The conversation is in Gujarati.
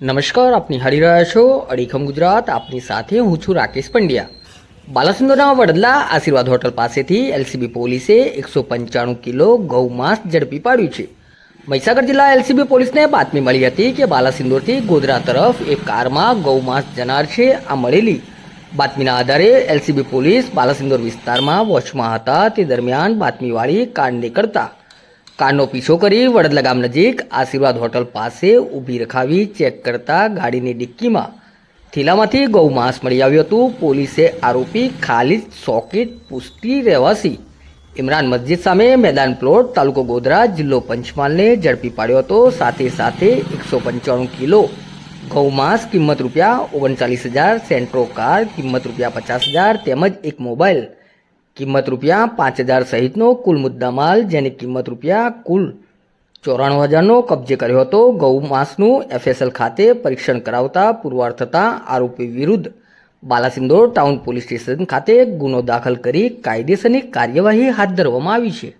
નમસ્કાર, આપની હરી રહ્યા છો અડીખમ ગુજરાત. આપની સાથે હું છું રાકેશ પંડ્યા. બાલાસુંદરના વડલા આશીર્વાદ હોટલ પાસેથી એલસીબી પોલીસે એકસો પંચાણું કિલો ગૌ માંસ ઝડપી પાડ્યું છે. મહીસાગર જિલ્લા એલસીબી પોલીસને બાતમી મળી હતી કે બાલાસિંદોરથી ગોધરા તરફ એક કારમાં ગૌ માંસ જનાર છે, આ મળેલી. બાતમીના આધારે એલસીબી પોલીસ બાલાસિંદોર વિસ્તારમાં વોચમાં હતા. તે દરમિયાન બાતમીવાળી કાર નીકળતા કારનો પીછો કરી વડદલા ગામ નજીક આશીર્વાદ હોટલ પાસે ઊભી રખાવી ચેક કરતા ગાડીની ડિક્કીમાં થીલામાંથી ગૌ માંસ મળી આવ્યું હતું. પોલીસે આરોપી ખાલી સોકેટ પુષ્ટિ રહેવાસી ઇમરાન મસ્જિદ સામે મેદાન પ્લોટ તાલુકો ગોધરા જિલ્લો પંચમહાલને ઝડપી પાડ્યો હતો. સાથે સાથે એકસો પંચાણું કિલો ગૌ માંસ કિંમત રૂપિયા ઓગણચાલીસ હજાર, સેન્ટ્રો કાર કિંમત રૂપિયા પચાસ હજાર તેમજ એક મોબાઈલ કિંમત રૂપિયા પાંચ હજાર સહિતનો કુલ મુદ્દામાલ જેની કિંમત રૂપિયા કુલ ચોરાણું હજારનો કબજે કર્યો હતો. ગૌ માંસનું એફએસએલ ખાતે પરીક્ષણ કરાવતા પુરવાર થતાં આરોપી વિરુદ્ધ બાલાસિંદોર ટાઉન પોલીસ સ્ટેશન ખાતે ગુનો દાખલ કરી કાયદેસરની કાર્યવાહી હાથ ધરવામાં આવી છે.